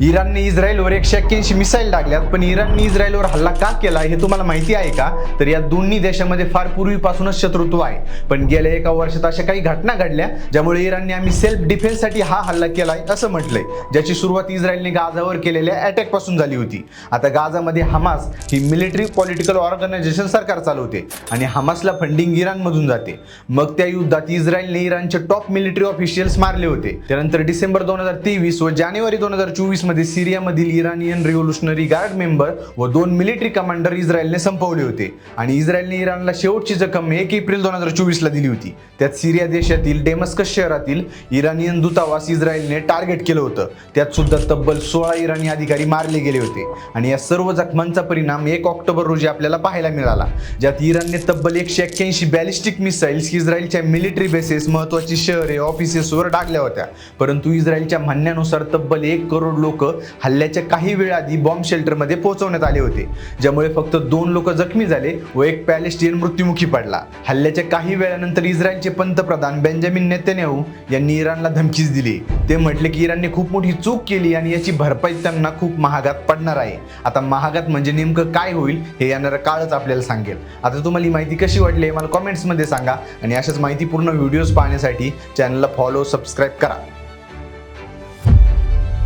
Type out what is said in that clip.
इराणने इस्रायलवर एकशे एक्क्याऐंशी मिसाईल टाकल्यात पण इराणने इस्रायलवर हल्ला का केला हे तुम्हाला माहिती आहे का? तर या दोन्ही देशामध्ये फार पूर्वीपासूनच शत्रुत्व आहे. पण गेल्या एका वर्षात अशा काही घटना घडल्या ज्यामुळे इराणने आम्ही सेल्फ डिफेन्ससाठी हा हल्ला केलाय असं म्हटलंय ज्याची सुरुवात इस्रायलने गाझावर केलेल्या अटॅकपासून झाली होती. आता गाझामध्ये हमास ही मिलिटरी पॉलिटिकल ऑर्गनायझेशन सरकार चालवते आणि हमासला फंडिंग इराणमधून जाते. मग त्या युद्धात इस्रायलने इराणचे टॉप मिलिटरी ऑफिशियल्स मारले होते. त्यानंतर डिसेंबर दोन हजार तेवीस व जानेवारी दोन हजार चोवीस मध्ये सिरियामधील इराणियन रिव्होल्युशनरी गार्ड मेंबर व दोन मिलिटरी कमांडर इस्रायलने संपवले होते. आणि इस्रायलने इराणला शेवटची जखम एक एप्रिल दोन हजार चोवीस ला दिली होती. त्यात सिरिया देशातील डेमस्कस शहरातील इराणियन दूतावास इस्रायलने टार्गेट केलं होतं. त्यात सुद्धा तब्बल सोळा इराणी अधिकारी मारले गेले होते. आणि या सर्व जखमांचा परिणाम एक ऑक्टोबर रोजी आपल्याला पाहायला मिळाला. ज्यात इराणने तब्बल एकशे एक्क्याऐंशी बॅलिस्टिक मिसाईल्स इस्रायलच्या मिलिटरी बेसेस महत्वाची शहरे ऑफिसेसवर टाकल्या होत्या. परंतु इस्रायलच्या म्हणण्यानुसार तब्बल एक करोड लोक लोक हल्ल्याच्या काही वेळ आधी बॉम्ब शेल्टरमध्ये पोहोचवण्यात आले होते ज्यामुळे फक्त दोन लोक जखमी झाले व एक पॅलेस्टियन मृत्युमुखी पडला. हल्ल्याच्या काही वेळानंतर इस्रायलचे पंतप्रधान बेंजामिन नेतन्याहू यांनी इराणला धमकीच दिली. ते म्हटले की इराणने खूप मोठी चूक केली आणि याची भरपाई त्यांना खूप महागात पडणार आहे. आता महागात म्हणजे नेमकं काय होईल हे येणारा काळच आपल्याला सांगेल. आता तुम्हाला ही माहिती कशी वाटली हे मला कॉमेंट्समध्ये सांगा आणि अशाच माहितीपूर्ण व्हिडिओज पाहण्यासाठी चॅनलला फॉलो सबस्क्राईब करा.